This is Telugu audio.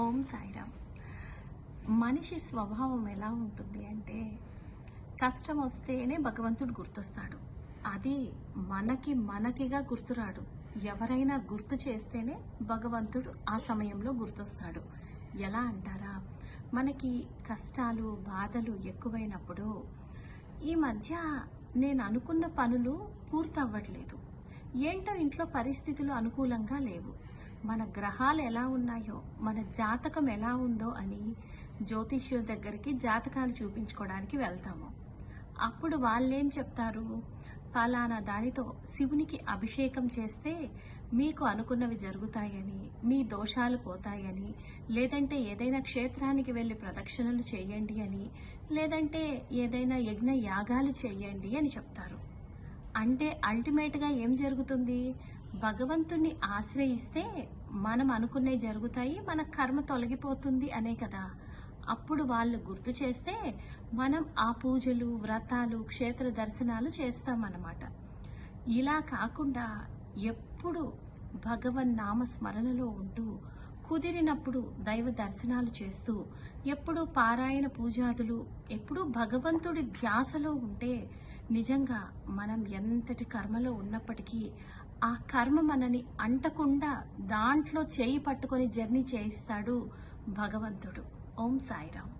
ఓం సాయిరామ్. మనిషి స్వభావం ఎలా ఉంటుంది అంటే కష్టం వస్తేనే భగవంతుడు గుర్తొస్తాడు. అది మనకి మనకిగా గుర్తురాడు. ఎవరైనా గుర్తు చేస్తేనే భగవంతుడు ఆ సమయంలో గుర్తొస్తాడు. ఎలా అంటారా? మనకి కష్టాలు బాధలు ఎక్కువైనప్పుడు ఈ మధ్య నేను అనుకున్న పనులు పూర్తవ్వట్లేదు. ఏంటో ఇంట్లో పరిస్థితులు అనుకూలంగా లేవు. మన గ్రహాలు ఎలా ఉన్నాయో మన జాతకం ఎలా ఉందో అని జ్యోతిష్యుల దగ్గరికి జాతకాలు చూపించుకోవడానికి వెళ్తాము. అప్పుడు వాళ్ళేం చెప్తారు? ఫలానా దానితో శివునికి అభిషేకం చేస్తే మీకు అనుకున్నవి జరుగుతాయని మీ దోషాలు పోతాయని లేదంటే ఏదైనా క్షేత్రానికి వెళ్ళి ప్రదక్షిణలు చేయండి అని లేదంటే ఏదైనా యజ్ఞ యాగాలు చేయండి అని చెప్తారు. అంటే అల్టిమేట్గా ఏం జరుగుతుంది? భగవంతుణ్ణి ఆశ్రయిస్తే మనం అనుకునే జరుగుతాయి మన కర్మ తొలగిపోతుంది అనే కదా. అప్పుడు వాళ్ళు గుర్తు చేస్తే మనం ఆ పూజలు వ్రతాలు క్షేత్ర దర్శనాలు చేస్తామన్నమాట. ఇలా కాకుండా ఎప్పుడు భగవన్ నామ స్మరణలో ఉంటూ కుదిరినప్పుడు దైవ దర్శనాలు చేస్తూ ఎప్పుడు పారాయణ పూజాదులు ఎప్పుడు భగవంతుడి ధ్యాసలో ఉంటే నిజంగా మనం ఎంతటి కర్మలో ఉన్నప్పటికీ ఆ కర్మ మనని అంటకుండా దాంట్లో చేయి పట్టుకొని జర్నీ చేయిస్తాడు భగవంతుడు. ఓం సాయిరామ్.